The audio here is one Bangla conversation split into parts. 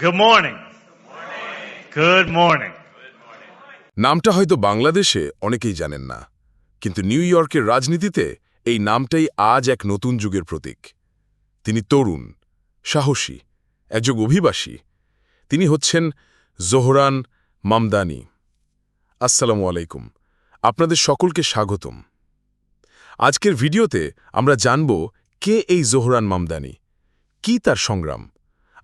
Good morning. Good morning. নামটা হয়তো বাংলাদেশে অনেকেই জানেন না, কিন্তু নিউ ইয়র্কের রাজনীতিতে এই নামটাই আজ এক নতুন যুগের প্রতীক। তিনি তরুণ, সাহসী একজন অভিবাসী। তিনি হচ্ছেন জোহরান মামদানি। আসসালামু আলাইকুম। আপনাদের সকলকে স্বাগতম। আজকের ভিডিওতে আমরা জানব কে এই জোহরান মামদানি, কি তার সংগ্রাম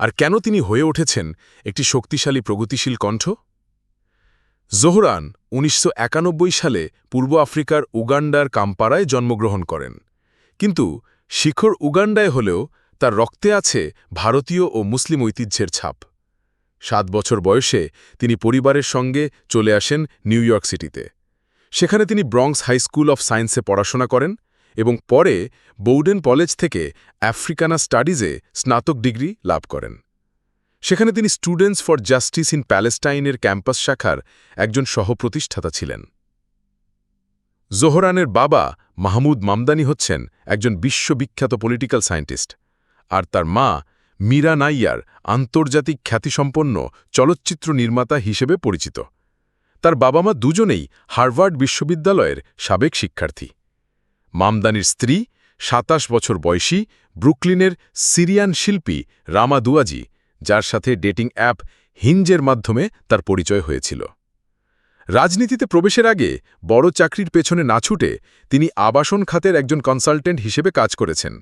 আর কেন তিনি হয়ে উঠেছেন একটি শক্তিশালী প্রগতিশীল কণ্ঠ? জোহরান উনিশশো একানব্বই সালে পূর্ব আফ্রিকার উগান্ডার কাম্পারায় জন্মগ্রহণ করেন। কিন্তু শিখর উগান্ডায় হলেও তার রক্তে আছে ভারতীয় ও মুসলিম ঐতিহ্যের ছাপ। সাত বছর বয়সে তিনি পরিবারের সঙ্গে চলে আসেন নিউ ইয়র্ক সিটিতে। সেখানে তিনি ব্রঙ্কস হাই স্কুল অফ সায়েন্সে পড়াশোনা করেন এবং পরে বৌডেন কলেজ থেকে আফ্রিকানা স্টাডিজে স্নাতক ডিগ্রি লাভ করেন। সেখানে তিনি স্টুডেন্টস ফর জাস্টিস ইন প্যালেস্টাইনের ক্যাম্পাস শাখার একজন সহপ্রতিষ্ঠাতা ছিলেন। জোহরানের বাবা মাহমুদ মামদানি হচ্ছেন একজন বিশ্ববিখ্যাত পলিটিক্যাল সায়েন্টিস্ট আর তার মা মীরা নাইয়ার আন্তর্জাতিক খ্যাতিসম্পন্ন চলচ্চিত্র নির্মাতা হিসেবে পরিচিত। তার বাবা মা দুজনেই হার্ভার্ড বিশ্ববিদ্যালয়ের সাবেক শিক্ষার্থী। মামদানির স্ত্রী, সাতাশ বছর বয়সী, ব্রুকলিনের সিরিয়ান শিল্পী রামা দুয়াজি, যার সাথে ডেটিং অ্যাপ হিঞ্জের মাধ্যমে তার পরিচয় হয়েছিল। রাজনীতিতে প্রবেশের আগে বড় চাকরির পেছনে না ছুটে তিনি আবাসন খাতের একজন কনসালটেন্ট হিসেবে কাজ করেছেন,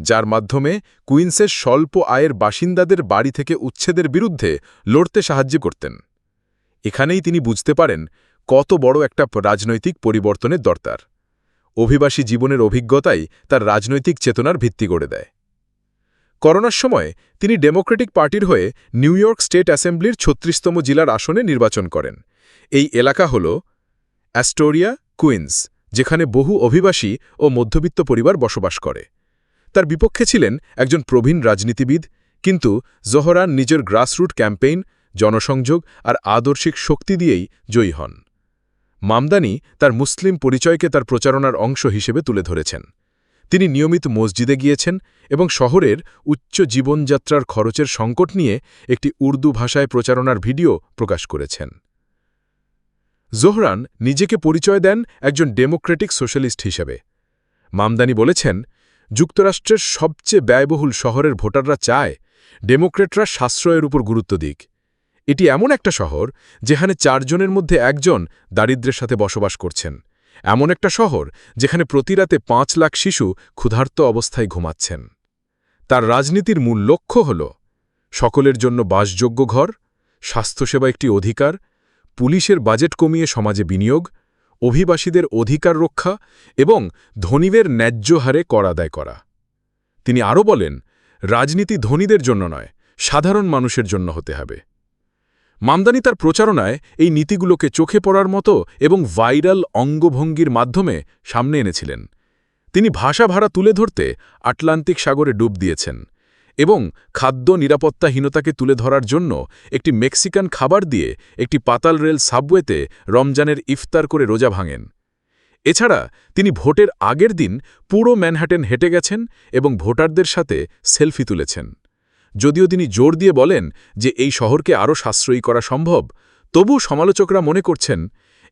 যার মাধ্যমে কুইন্সের স্বল্প আয়ের বাসিন্দাদের বাড়ি থেকে উচ্ছেদের বিরুদ্ধে লড়তে সাহায্য করতেন। এখানেই তিনি বুঝতে পারেন কত বড় একটা রাজনৈতিক পরিবর্তনের দরকার। অভিবাসী জীবনের অভিজ্ঞতাই তার রাজনৈতিক চেতনার ভিত্তি গড়ে দেয়। করোনার সময় তিনি ডেমোক্রেটিক পার্টির হয়ে নিউ ইয়র্ক স্টেট অ্যাসেম্বলির ছত্রিশতম জেলার আসনে নির্বাচন করেন। এই এলাকা হল অ্যাস্টোরিয়া, কুইন্স, যেখানে বহু অভিবাসী ও মধ্যবিত্ত পরিবার বসবাস করে। তার বিপক্ষে ছিলেন একজন প্রবীণ রাজনীতিবিদ, কিন্তু জোহরান নিজের গ্রাসরুট ক্যাম্পেইন, জনসংযোগ আর আদর্শিক শক্তি দিয়েই জয়ী হন। মামদানি তার মুসলিম পরিচয়কে তার প্রচারণার অংশ হিসেবে তুলে ধরেছেন। তিনি নিয়মিত মসজিদে গিয়েছেন এবং শহরের উচ্চ জীবনযাত্রার খরচের সংকট নিয়ে একটি উর্দু ভাষায় প্রচারণার ভিডিও প্রকাশ করেছেন। জোহরান নিজেকে পরিচয় দেন একজন ডেমোক্রেটিক সোশ্যালিস্ট হিসেবে। মামদানি বলেছেন, যুক্তরাষ্ট্রের সবচেয়ে ব্যয়বহুল শহরের ভোটাররা চায় ডেমোক্রেটরা সাশ্রয়ের উপর গুরুত্ব দিক। এটি এমন একটা শহর যেখানে চারজনের মধ্যে একজন দারিদ্র্যের সাথে বসবাস করছেন। এমন একটা শহর যেখানে প্রতিরাতে পাঁচ লাখ শিশু ক্ষুধার্ত অবস্থায় ঘুমাচ্ছেন। তার রাজনীতির মূল লক্ষ্য হল সকলের জন্য বাসযোগ্য ঘর, স্বাস্থ্যসেবা একটি অধিকার, পুলিশের বাজেট কমিয়ে সমাজে বিনিয়োগ, অভিবাসীদের অধিকার রক্ষা এবং ধনীদের ন্যায্য হারে কর আদায় করা। তিনি আরও বলেন, রাজনীতি ধনীদের জন্য নয়, সাধারণ মানুষের জন্য হতে হবে। মামদানি তার প্রচারণায় এই নীতিগুলোকে চোখে পড়ার মতো এবং ভাইরাল অঙ্গভঙ্গির মাধ্যমে সামনে এনেছিলেন। তিনি ভাষা ভাড়া তুলে ধরতে আটলান্টিক সাগরে ডুব দিয়েছেন এবং খাদ্য নিরাপত্তাহীনতাকে তুলে ধরার জন্য একটি মেক্সিকান খাবার দিয়ে একটি পাতাল রেল সাবওয়েতে রমজানের ইফতার করে রোজা ভাঙেন। এছাড়া তিনি ভোটের আগের দিন পুরো ম্যানহাটেন হেঁটে গেছেন এবং ভোটারদের সাথে সেলফি তুলেছেন। যদিও তিনি জোর দিয়ে বলেন যে এই শহরকে আরও সাশ্রয়ী করা সম্ভব তবু সমালোচকরা মনে করছেন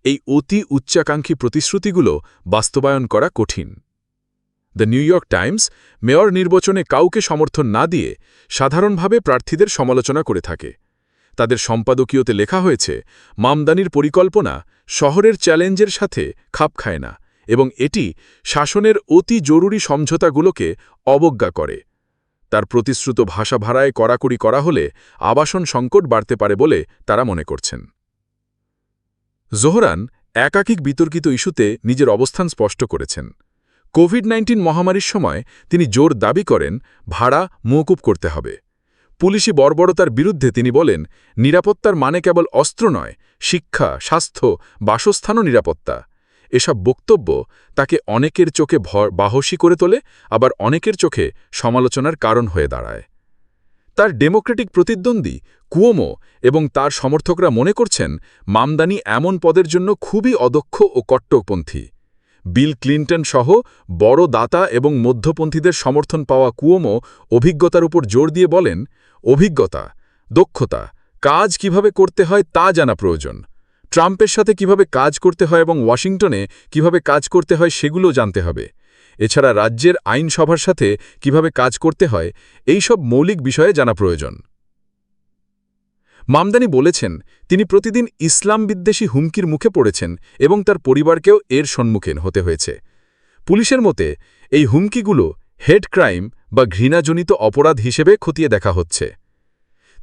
এই অতি উচ্চাকাঙ্ক্ষী প্রতিশ্রুতিগুলো বাস্তবায়ন করা কঠিন। The New York Times mayor নির্বাচনে কাউকে সমর্থন না দিয়ে সাধারণভাবে প্রার্থীদের সমালোচনা করে থাকে। তাদের সম্পাদকীয়তে লেখা হয়েছে, মামদানির পরিকল্পনা শহরের চ্যালেঞ্জের সাথে খাপ খায় না এবং এটি শাসনের অতি জরুরি সমঝোতাগুলোকে অবজ্ঞা করে। তার প্রতিশ্রুত ভাষা ভাড়ায় কড়াকড়ি করা হলে আবাসন সংকট বাড়তে পারে বলে তারা মনে করছেন। জোহরান একাকিক বিতর্কিত ইস্যুতে নিজের অবস্থান স্পষ্ট করেছেন। কোভিড নাইন্টিন মহামারীর সময় তিনি জোর দাবি করেন, ভাড়া মৌকুব করতে হবে। পুলিশি বর্বরতার বিরুদ্ধে তিনি বলেন, নিরাপত্তার মানে কেবল অস্ত্র নয়, শিক্ষা, স্বাস্থ্য, বাসস্থানও নিরাপত্তা। এসব বক্তব্য তাকে অনেকের চোখে বাহসী করে তোলে, আবার অনেকের চোখে সমালোচনার কারণ হয়ে দাঁড়ায়। তার ডেমোক্রেটিক প্রতিদ্বন্দ্বী কুয়োমো এবং তার সমর্থকরা মনে করছেন, মামদানি এমন পদের জন্য খুবই অদক্ষ ও কট্টপন্থী বিল ক্লিন্টন সহ বড় দাতা এবং মধ্যপন্থীদের সমর্থন পাওয়া কুয়োমো অভিজ্ঞতার উপর জোর দিয়ে বলেন, অভিজ্ঞতা, দক্ষতা, কাজ কীভাবে করতে হয় তা জানা প্রয়োজন। ট্রাম্পের সাথে কীভাবে কাজ করতে হয় এবং ওয়াশিংটনে কীভাবে কাজ করতে হয় সেগুলো জানতে হবে। এছাড়া রাজ্যের আইনসভার সাথে কীভাবে কাজ করতে হয়, এই সব মৌলিক বিষয়ে জানা প্রয়োজন। মামদানি বলেছেন, তিনি প্রতিদিন ইসলাম বিদ্বেষী হুমকির মুখে পড়েছেন এবং তার পরিবারকেও এর সম্মুখীন হতে হয়েছে। পুলিশের মতে, এই হুমকিগুলো হেড ক্রাইম বা ঘৃণাজনিত অপরাধ হিসেবে খতিয়ে দেখা হচ্ছে।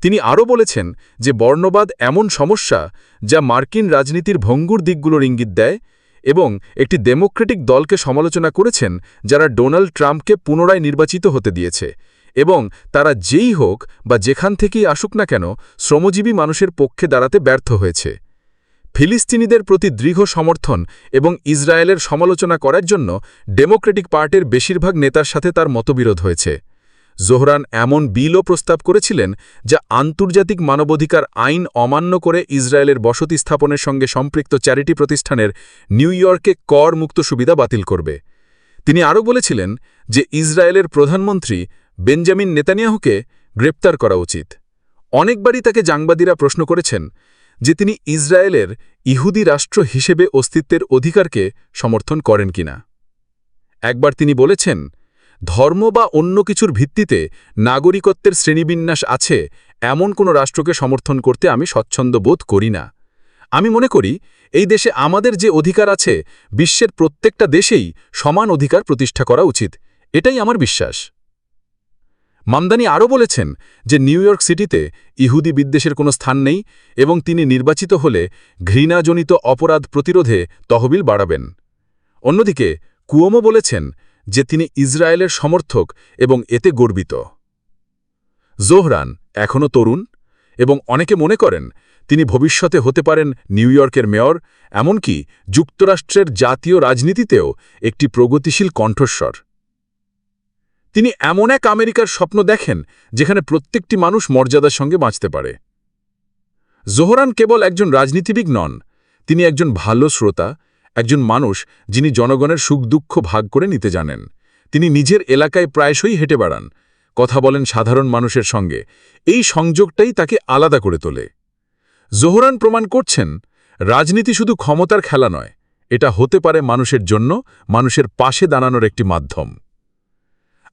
তিনি আরও বলেছেন যে বর্ণবাদ এমন সমস্যা যা মার্কিন রাজনীতির ভঙ্গুর দিকগুলোর ইঙ্গিত দেয় এবং একটি ডেমোক্রেটিক দলকে সমালোচনা করেছেন যারা ডোনাল্ড ট্রাম্পকে পুনরায় নির্বাচিত হতে দিয়েছে এবং তারা যেই হোক বা যেখান থেকেই আসুক না কেন শ্রমজীবী মানুষের পক্ষে দাঁড়াতে ব্যর্থ হয়েছে। ফিলিস্তিনিদের প্রতি দৃঢ় সমর্থন এবং ইসরায়েলের সমালোচনা করার জন্য ডেমোক্রেটিক পার্টির বেশিরভাগ নেতার সাথে তার মতবিরোধ হয়েছে। জোহরান এমন বিলও প্রস্তাব করেছিলেন যা আন্তর্জাতিক মানবাধিকার আইন অমান্য করে ইসরায়েলের বসতি স্থাপনের সঙ্গে সম্পৃক্ত চ্যারিটি প্রতিষ্ঠানের নিউ ইয়র্কে কর মুক্ত সুবিধা বাতিল করবে। তিনি আরও বলেছিলেন যে ইসরায়েলের প্রধানমন্ত্রী বেঞ্জামিন নেতানিয়াহুকে গ্রেপ্তার করা উচিত। অনেকবারই তাকে জাংবাদীরা প্রশ্ন করেছেন যে তিনি ইসরায়েলের ইহুদি রাষ্ট্র হিসেবে অস্তিত্বের অধিকারকে সমর্থন করেন কিনা। একবার তিনি বলেছেন ধর্ম বা অন্য কিছুর ভিত্তিতে নাগরিকত্বের শ্রেণীবিন্যাস আছে, এমন কোনো রাষ্ট্রকে সমর্থন করতে আমি স্বচ্ছন্দ বোধ করি না। আমি মনে করি, এই দেশে আমাদের যে অধিকার আছে, বিশ্বের প্রত্যেকটা দেশেই সমান অধিকার প্রতিষ্ঠা করা উচিত। এটাই আমার বিশ্বাস। মামদানি আরও বলেছেন যে নিউ ইয়র্ক সিটিতে ইহুদি বিদ্বেষের কোনো স্থান নেই এবং তিনি নির্বাচিত হলে ঘৃণাজনিত অপরাধ প্রতিরোধে তহবিল বাড়াবেন। অন্যদিকে কুয়োমো বলেছেন যে তিনি ইসরায়েলের সমর্থক এবং এতে গর্বিত। জোহরান এখনও তরুণ এবং অনেকে মনে করেন তিনি ভবিষ্যতে হতে পারেন নিউ ইয়র্কের মেয়র, এমনকি যুক্তরাষ্ট্রের জাতীয় রাজনীতিতেও একটি প্রগতিশীল কণ্ঠস্বর। তিনি এমন এক আমেরিকার স্বপ্ন দেখেন যেখানে প্রত্যেকটি মানুষ মর্যাদার সঙ্গে বাঁচতে পারে। জোহরান কেবল একজন রাজনীতিবিদ নন, তিনি একজন ভালো শ্রোতা একজন মানুষ যিনি জনগণের সুখ দুঃখ ভাগ করে নিতে জানেন। তিনি নিজের এলাকায় প্রায়শই হেঁটে বেড়ান। কথা বলেন সাধারণ মানুষের সঙ্গে। এই সংযোগটাই তাকে আলাদা করে তোলে। জোহরান প্রমাণ করছেন, রাজনীতি শুধু ক্ষমতার খেলা নয়, এটা হতে পারে মানুষের জন্য, মানুষের পাশে দাঁড়ানোর একটি মাধ্যম।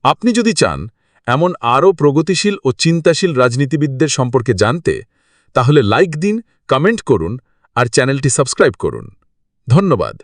আপনি যদি চান এমন আরও প্রগতিশীল ও চিন্তাশীল রাজনীতিবিদদের সম্পর্কে জানতে, তাহলে লাইক দিন, কমেন্ট করুন, আর চ্যানেলটি সাবস্ক্রাইব করুন। ধন্যবাদ।